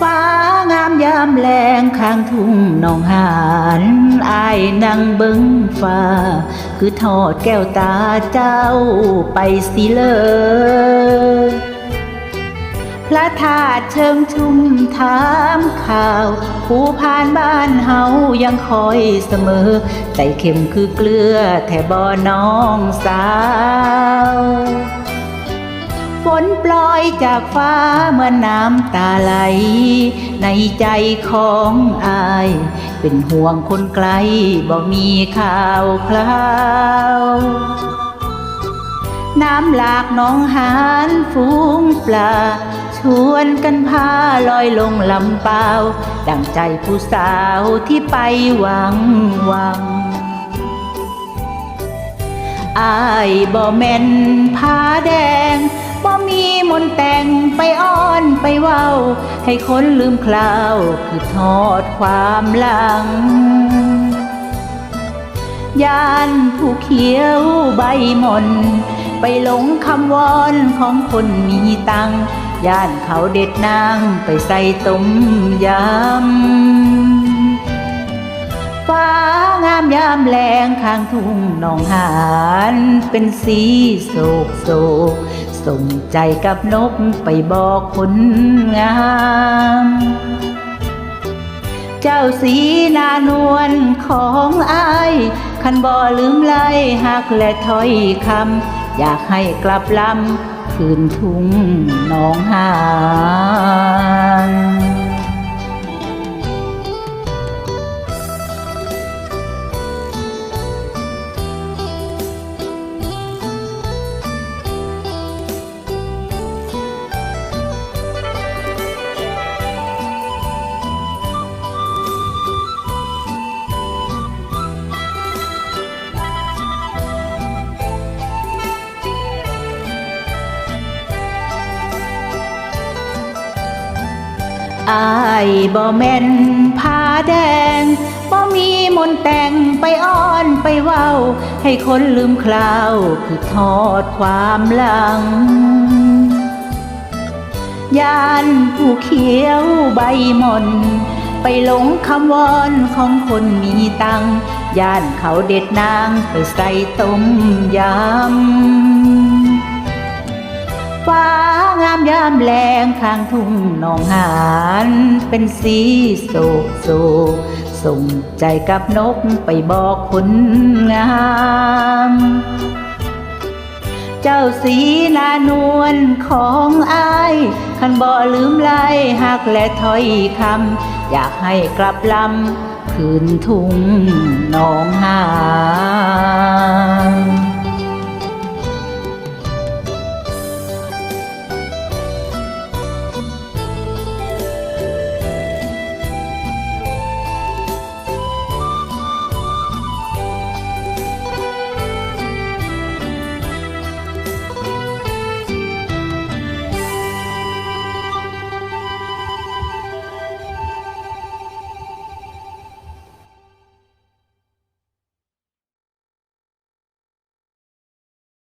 ฟ้างามยามแลงข้างทุ่งหนองหานอายนั่งเบิ้งฟ้า คือทอดแก้วตาเจ้าไปสิเลยพระธาตุเชิงชุมถามข่าว ผู้ผ่านบ้านเฮายังคอยเสมอ ใจเข้มคือเกลือแท่บ่น้องสาว ฝนปล่อยจากฟ้าเมื่อน้ำตาไหล ในใจของอาย เป็นห่วงคนไกลบ่มีข่าวคราวน้ำหลากน้องหานฟูงปลา ชวนกันพาลอยลงลำเปล่า ดังใจผู้สาวที่ไปหวังหวังอายบ่แม่นผาแดง บ่มีมนแต่งไปอ้อนไปเว้า ให้คนลืมคราวคือทอดความหลังย่านผู้เขียวใบมน ไปหลงคำวอนของคนมีตังย่านเขาเด็ดนางไปใส่ต้มยำฟ้างามยามแลงข้างทุ่งหนองหาน เป็นสีโศกโศก ส่งใจกับนกไปบอกคนงาม เจ้าสีนานวลของอายคันบ่ลืมไล่หักและถ้อยคำอยากให้กลับลำคืนทุ่งหนองหาน อายบ่แม่นผ้าแดงบ่มีมนแต่งไปอ้อนไปเว้า ให้คนลืมคราวคือทอดความหลังย่านผู้เขียวใบมอนไปหลงคำวอนของคนมีตังย่านเขาเด็ดนางไปใส่ต้มยำ ฟ้างามยามแลงข้างทุ่งหนองหานเป็นสีโศกโศกส่งใจกับนกไปบอกคนงามเจ้าสีนานวลของอายคันบ่ลืมไล่หักและถอยคำอยากให้กลับลำคืนทุ่งหนองหาน